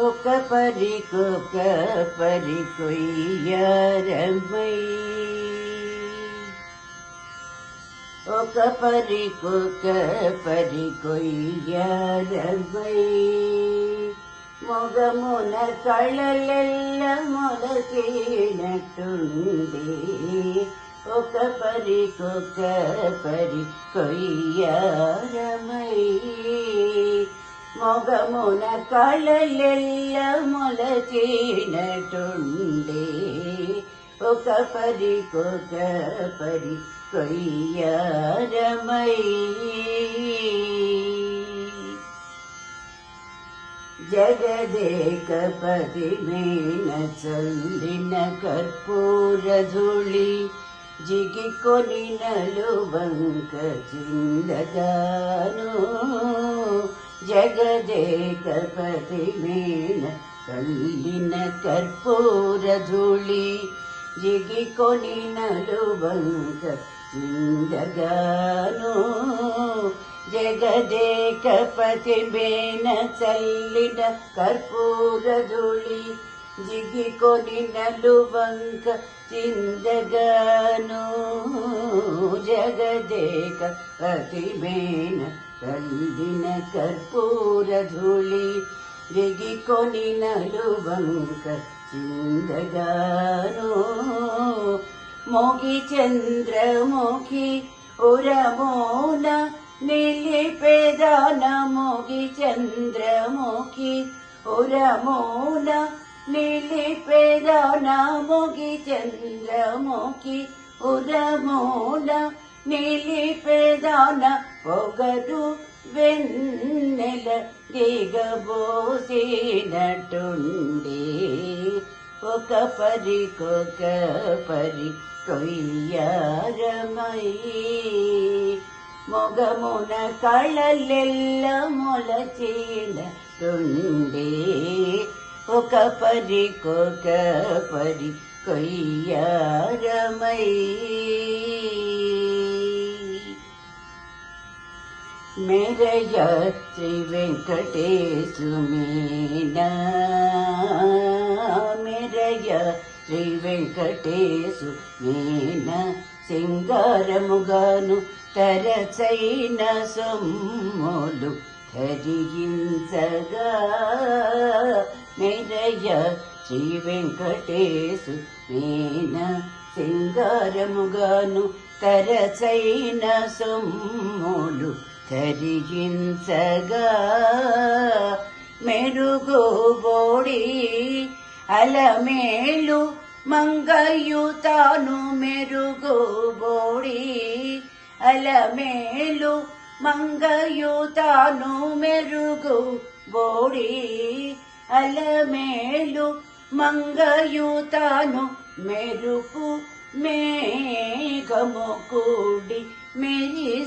ఒక పరికొక పరి ఒక పరికొక పరి మొగమున కళలెల్ల మొలకేనట్టుంది. ఒక పరికొక పరి మొగమున కళలెల్ల మొలచేనటుండే ఒక పరికొక పరి కొయ్యారమై జగదేకపతి మేన చల్లిన కర్పూర ధూళి జిగి కొనినలు వంక చిందగాను జగదేకపతి మేన చల్లిన కర్పూర ధూళి జిగి కొనినలు వంక చిందగాను జగదేకపతి మేన చల్లిన కర్పూర ధూళి జిగి కొనినలు వంక చిందగాను జగదేక పతిమేన कर्पूरधुलिको नूं ಮೋಗಿ मोगिचन्द्रमोखि उरमोन निलिपेदाना मोगि चन्द्रमोखि उरमोन नलिपेदाना मोगि चन्द्रमोखि उरमोन नलिपेदाना పొగరు వెన్నెల దిగబోసినట్టుండి ఒక పరికొక పరి కొయ్యారమై మొగమున కళలెల్ల మొలచేనటుండే ఒక పరికొక పరి కొయ్యారమై మేరయ శ్రీ వెంకటేశు మీనా శ్రీ వెంకటేశు మేన సింగారముగాను తరసైన సొమ్ములు ధరించగా మెరయ శ్రీ వెంకటేశు మేన సింగారముగాను తరసైన సొమ్ములు ధరించగా. మెరుగుబోడి అలమేలు మంగయ్యు తాను మెరుగు అలమేలు మంగయ్యు మెరుగు బోడి అలమేలు మంగయ్యుతాను మెరుపు మేఘము కూడి మెరిసినట్టుండి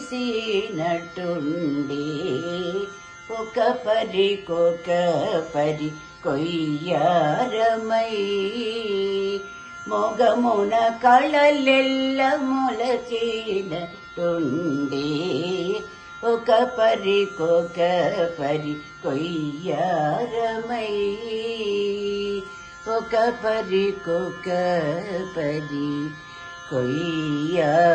ఒక పరికొక పరి కొయ్యారమై. మొగమున కళలెల్ల మొలచినట్టుండి ఒక పరికొక పరి కొయ్యారమై. ఒక పరికొక పరి కొయ్యారమై